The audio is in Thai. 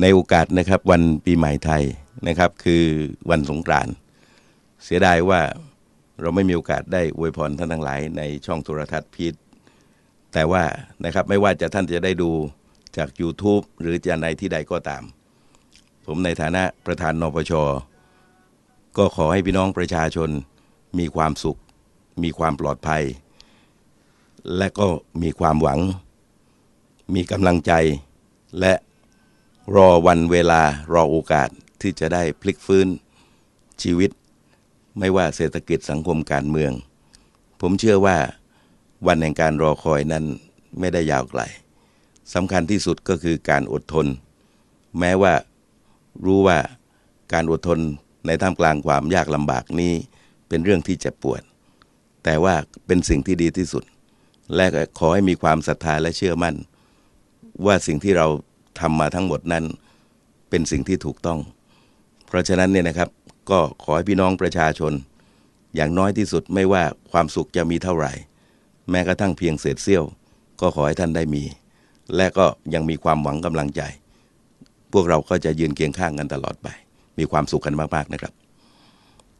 ในโอกาสนะครับวันปีใหม่ไทยนะครับ คือวันสงกรานต์เสียดายว่าเราไม่มีโอกาสได้อวยพรท่านทั้งหลายในช่องโทรทัศน์พีทแต่ว่านะครับไม่ว่าจะท่านจะได้ดูจาก YouTube หรือจะในที่ใดก็ตาม ผมในฐานะประธานนปช ก็ขอให้พี่น้องประชาชนมีความสุข มีความปลอดภัย และก็มีความหวัง มีกำลังใจและ รอวันเวลารอโอกาสที่จะได้พลิกฟื้นชีวิต ไม่ว่าเศรษฐกิจสังคมการเมือง ผมเชื่อว่าวันแห่งการรอคอยนั้นไม่ได้ยาวไกลสำคัญที่สุดก็คือการอดทน แม้ว่ารู้ว่าการอดทนในท่ามกลางความยากลำบากนี้เป็นเรื่องที่เจ็บปวด แต่ว่าเป็นสิ่งที่ดีที่สุด และขอให้มีความศรัทธาและเชื่อมั่น ว่าสิ่งที่เรา ทำมาทั้งหมดนั้นเป็นสิ่งที่ถูกต้อง เพราะฉะนั้นเนี่ยนะครับก็ขอให้พี่น้องประชาชน อย่างน้อยที่สุดไม่ว่าความสุขจะมีเท่าไหร่ แม้กระทั่งเพียงเศษเสี้ยว ก็ขอให้ท่านได้มี และก็ยังมีความหวังกำลังใจ พวกเราก็จะยืนเคียงข้างกันตลอดไป มีความสุขกันมากๆนะครับ